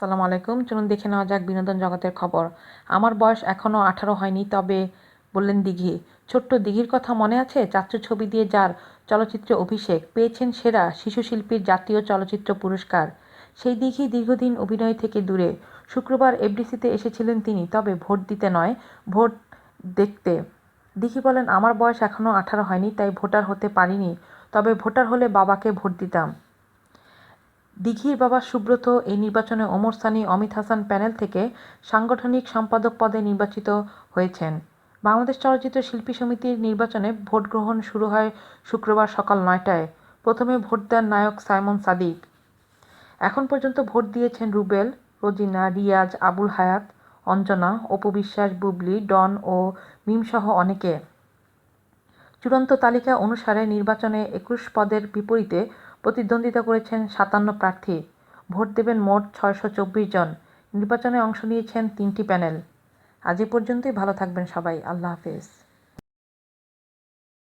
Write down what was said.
আসসালামু আলাইকুম। চলুন দেখে নেওয়া যাক বিনোদন জগতের খবর। আমার বয়স এখনও আঠারো হয়নি, তবে বললেন দিঘি, ছোট্ট দিঘির কথা মনে আছে? চাচ্চু ছবি দিয়ে যার চলচ্চিত্রে অভিষেক, পেয়েছেন সেরা শিশু শিল্পীর জাতীয় চলচ্চিত্র পুরস্কার। সেই দিঘি দীর্ঘদিন অভিনয় থেকে দূরে। শুক্রবার এফডিসিতে এসেছিলেন তিনি, তবে ভোট দিতে নয়, ভোট দেখতে। দিঘি বলেন, আমার বয়স এখনও আঠারো হয়নি, তাই ভোটার হতে পারিনি, তবে ভোটার হলে বাবাকে ভোট দিতাম। দিঘির বাবা সুব্রত এই নির্বাচনে ওমর সানি, অমিত হাসান প্যানেল থেকে সাংগঠনিক সম্পাদক পদে নির্বাচিত হয়েছেন। বাংলাদেশ চলচ্চিত্র শিল্পী সমিতির নির্বাচনে ভোট গ্রহণ শুরু হয় শুক্রবার সকাল নয়টায়। প্রথমে ভোট দেন নায়ক সাইমন সাদিক। এখন পর্যন্ত ভোট দিয়েছেন রুবেল, রোজিনা, রিয়াজ, আবুল হায়াত, অঞ্জনা, অপু বিশ্বাস, বুবলি, ডন ও মিমসহ অনেকে। চূড়ান্ত তালিকা অনুসারে নির্বাচনে একুশ পদের বিপরীতে প্রতিদ্বন্দ্বিতা করেছেন সাতান্ন প্রার্থী। ভোট দেবেন মোট ছয়শো চব্বিশ জন। নির্বাচনে অংশ নিয়েছেন তিনটি প্যানেল। আজ এ পর্যন্তই। ভালো থাকবেন সবাই। আল্লাহ হাফেজ।